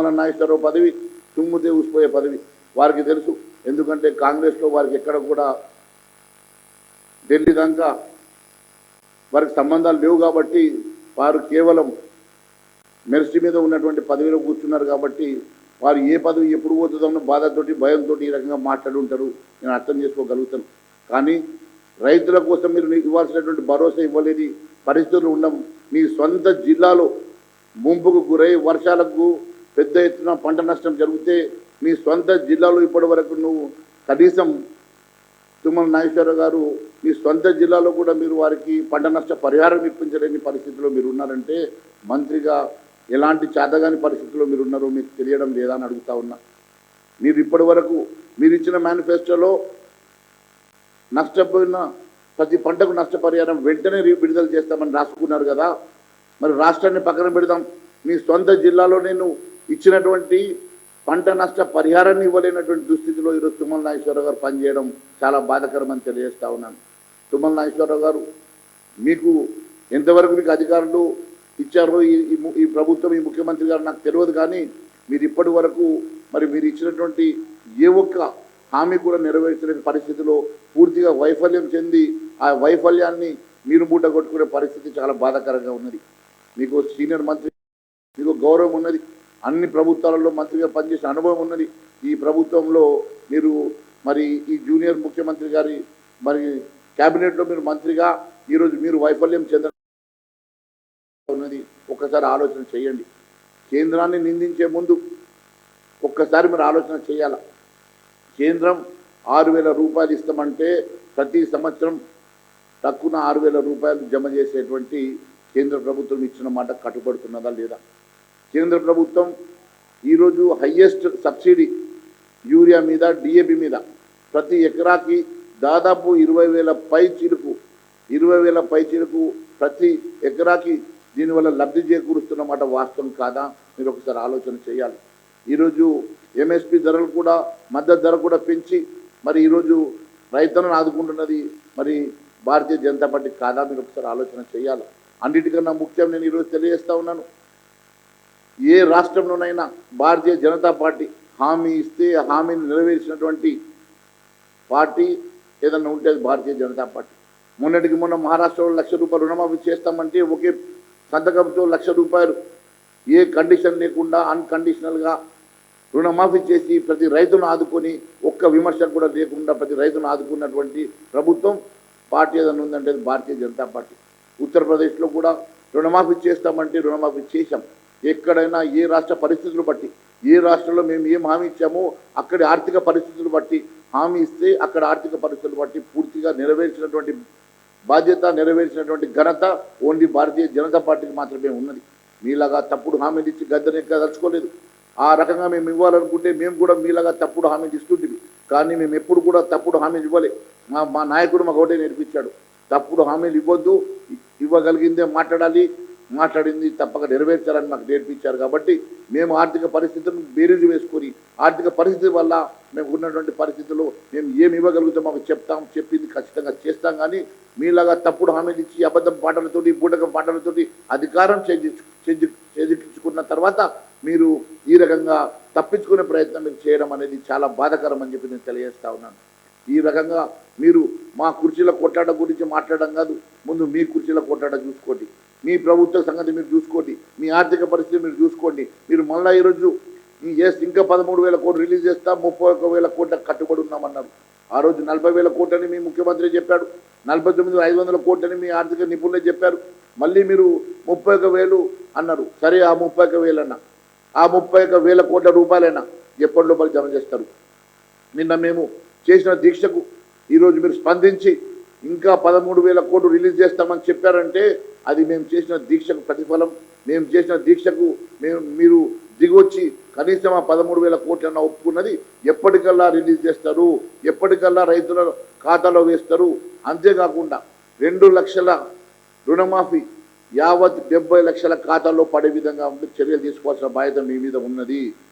తుమ్మల నాగేశ్వరరావు పదవి తుమ్ముతే ఊసిపోయే పదవి వారికి తెలుసు. ఎందుకంటే కాంగ్రెస్లో వారికి ఎక్కడ కూడా ఢిల్లీ దాకా వారికి సంబంధాలు లేవు కాబట్టి వారు కేవలం మెరిసి మీద ఉన్నటువంటి పదవిలో కూర్చున్నారు కాబట్టి వారు ఏ పదవి ఎప్పుడు పోతుందన్న బాధతోటి భయంతో ఈ రకంగా మాట్లాడుంటారు నేను అర్థం చేసుకోగలుగుతాను. కానీ రైతుల కోసం మీరు ఇవ్వాల్సినటువంటి భరోసా ఇవ్వలేని పరిస్థితులు ఉండడం మీ సొంత జిల్లాలో ముంపుకు గురై వర్షాలకు పెద్ద ఎత్తున పంట నష్టం జరిగితే మీ సొంత జిల్లాలో ఇప్పటి వరకు నువ్వు కనీసం తుమ్మల నాగేశ్వరరావు గారు మీ సొంత జిల్లాలో కూడా మీరు వారికి పంట నష్ట పరిహారం ఇప్పించలేని పరిస్థితిలో మీరు ఉన్నారంటే మంత్రిగా ఎలాంటి చేతగాని పరిస్థితిలో మీరు ఉన్నారో మీకు తెలియడం లేదా అని అడుగుతా ఉన్నా. మీరు ఇప్పటి వరకు మీరు ఇచ్చిన మేనిఫెస్టోలో నష్టపోయిన ప్రతి పంటకు నష్టపరిహారం వెంటనే విడుదల చేస్తామని రాసుకున్నారు కదా. మరి రాష్ట్రాన్ని పక్కన పెడదాం. మీ సొంత జిల్లాలో నేను ఇచ్చినటువంటి పంట నష్ట పరిహారాన్ని ఇవ్వలేనటువంటి దుస్థితిలో ఈరోజు తుమ్మల నాగేశ్వరరావు గారు పనిచేయడం చాలా బాధకరమని తెలియజేస్తా ఉన్నాను. తుమ్మల నాగేశ్వరరావు గారు మీకు ఎంతవరకు మీకు అధికారులు ఇచ్చారో ఈ ఈ ప్రభుత్వం ఈ ముఖ్యమంత్రి గారు నాకు తెలియదు కానీ మీరు ఇప్పటి వరకు మరి మీరు ఇచ్చినటువంటి ఏ ఒక్క హామీ కూడా నెరవేర్చలేని పరిస్థితిలో పూర్తిగా వైఫల్యం చెంది ఆ వైఫల్యాన్ని మీరు మూట కొట్టుకునే పరిస్థితి చాలా బాధాకరంగా ఉన్నది. మీకు సీనియర్ మంత్రి మీకు గౌరవం ఉన్నది. అన్ని ప్రభుత్వాలలో మంత్రిగా పనిచేసిన అనుభవం ఉన్నది. ఈ ప్రభుత్వంలో మీరు మరి ఈ జూనియర్ ముఖ్యమంత్రి గారి మరి క్యాబినెట్లో మీరు మంత్రిగా ఈరోజు మీరు వైఫల్యం చెందడం ఉన్నది. ఒక్కసారి ఆలోచన చేయండి. కేంద్రాన్ని నిందించే ముందు ఒక్కసారి మీరు ఆలోచన చేయాల. కేంద్రం ఆరు వేల రూపాయలు ఇస్తామంటే ప్రతి సంవత్సరం తక్కువ ఆరు వేల రూపాయలు జమ చేసేటువంటి కేంద్ర ప్రభుత్వం ఇచ్చిన మాట కట్టుబడుతున్నదా లేదా? కేంద్ర ప్రభుత్వం ఈరోజు హయ్యెస్ట్ సబ్సిడీ యూరియా మీద డిఏపి మీద ప్రతి ఎకరాకి దాదాపు ఇరవై వేల పై చిలుకు ఇరవై వేల పై చిలుకు ప్రతి ఎకరాకి దీనివల్ల లబ్ధి చేకూరుస్తున్నమాట వాస్తవం కాదా? మీరు ఒకసారి ఆలోచన చేయాలి. ఈరోజు ఎంఎస్పి ధరలు కూడా మద్దతు ధర కూడా పెంచి మరి ఈరోజు రైతులను ఆదుకుంటున్నది మరి భారతీయ జనతా పార్టీ కాదా? మీరు ఒకసారి ఆలోచన చేయాలి. అన్నిటికన్నా ముఖ్యం నేను ఈరోజు తెలియజేస్తా ఉన్నాను. ఏ రాష్ట్రంలోనైనా భారతీయ జనతా పార్టీ హామీ ఇస్తే హామీని నెరవేర్చినటువంటి పార్టీ ఏదన్నా ఉంటే అది భారతీయ జనతా పార్టీ. మొన్నటికి మొన్న మహారాష్ట్రలో లక్ష రూపాయలు రుణమాఫీ చేస్తామంటే ఒకే సంతకంతో లక్ష రూపాయలు. ఏ కండిషన్ లేకుండా అన్కండిషనల్గా రుణమాఫీ చేసి ప్రతి రైతును ఆదుకొని ఒక్క విమర్శ కూడా లేకుండా ప్రతి రైతును ఆదుకున్నటువంటి ప్రభుత్వం పార్టీ ఏదైనా ఉందంటే భారతీయ జనతా పార్టీ. ఉత్తరప్రదేశ్లో కూడా రుణమాఫీ చేస్తామంటే రుణమాఫీ చేశాం. ఎక్కడైనా ఏ రాష్ట్ర పరిస్థితులు బట్టి ఏ రాష్ట్రంలో మేము ఏం హామీ ఇచ్చామో అక్కడి ఆర్థిక పరిస్థితులు బట్టి హామీ ఇస్తే అక్కడ ఆర్థిక పరిస్థితులు బట్టి పూర్తిగా నెరవేర్చినటువంటి బాధ్యత నెరవేర్చినటువంటి ఘనత ఓన్లీ భారతీయ జనతా పార్టీకి మాత్రమే ఉన్నది. మీలాగా తప్పుడు హామీలు ఇచ్చి గద్దెనెక్కదలుచుకోలేదు ఆ రకంగా మేము ఇవ్వాలనుకుంటే మేము కూడా మీలాగా తప్పుడు హామీలు ఇస్తుంటివి కానీ మేము ఎప్పుడు కూడా తప్పుడు హామీలు ఇవ్వలే. మా మా నాయకుడు మాకు ఒకటే నేర్పించాడు. తప్పుడు హామీలు ఇవ్వద్దు ఇవ్వగలిగిందే మాట్లాడాలి మాట్లాడింది తప్పక నెరవేర్చాలని మాకు నేర్పించారు కాబట్టి మేము ఆర్థిక పరిస్థితులను బేరీజు వేసుకొని ఆర్థిక పరిస్థితి వల్ల మేము ఉన్నటువంటి పరిస్థితుల్లో మేము ఏమి ఇవ్వగలుగుతాం మాకు చెప్తాం చెప్పింది ఖచ్చితంగా చేస్తాం కానీ మీలాగా తప్పుడు హామీలు ఇచ్చి అబద్ధం పాటలతోటి బూటకం పాటలతోటి అధికారం చేజి- చేజిక్కించుకున్న తర్వాత మీరు ఈ రకంగా తప్పించుకునే ప్రయత్నం మీరు చేయడం అనేది చాలా బాధాకరం అని చెప్పి నేను తెలియజేస్తా ఉన్నాను. ఈ రకంగా మీరు మా కుర్చీల కొట్లాట గురించి మాట్లాడడం కాదు ముందు మీ కుర్చీల కొట్లాట చూసుకోండి. మీ ప్రభుత్వ సంగతి మీరు చూసుకోండి. మీ ఆర్థిక పరిస్థితి మీరు చూసుకోండి. మీరు మళ్ళీ ఈరోజు ఈ చేస్తే ఇంకా పదమూడు వేల కోట్లు రిలీజ్ చేస్తా ముప్పై ఒక్క వేల కోట్ల కట్టుబడి ఉన్నామన్నారు. ఆ రోజు నలభై వేల కోట్లని మీ ముఖ్యమంత్రి చెప్పాడు. నలభై తొమ్మిది ఐదు వందల కోట్లని మీ ఆర్థిక నిపుణులే చెప్పారు. మళ్ళీ మీరు ముప్పై ఒక వేలు అన్నారు. సరే ఆ ముప్పై ఒక వేలన్నా. ఆ ముప్పై ఒక వేల కోట్ల రూపాయలైనా ఎప్పటి లోపల జమ చేస్తారు? నిన్న మేము చేసిన దీక్షకు ఈరోజు మీరు స్పందించి ఇంకా పదమూడు వేల కోట్లు రిలీజ్ చేస్తామని చెప్పారంటే అది మేము చేసిన దీక్షకు ప్రతిఫలం మేము చేసిన దీక్షకు మేము మీరు దిగొచ్చి కనీసం ఆ పదమూడు వేల కోట్లన్న ఒప్పుకున్నది ఎప్పటికల్లా రిలీజ్ చేస్తారు ఎప్పటికల్లా రైతుల ఖాతాలో వేస్తారు. అంతేకాకుండా రెండు లక్షల రుణమాఫీ యావత్ డెబ్బై లక్షల ఖాతాలో పడే విధంగా చర్యలు తీసుకోవాల్సిన బాధ్యత మీ మీద ఉన్నది.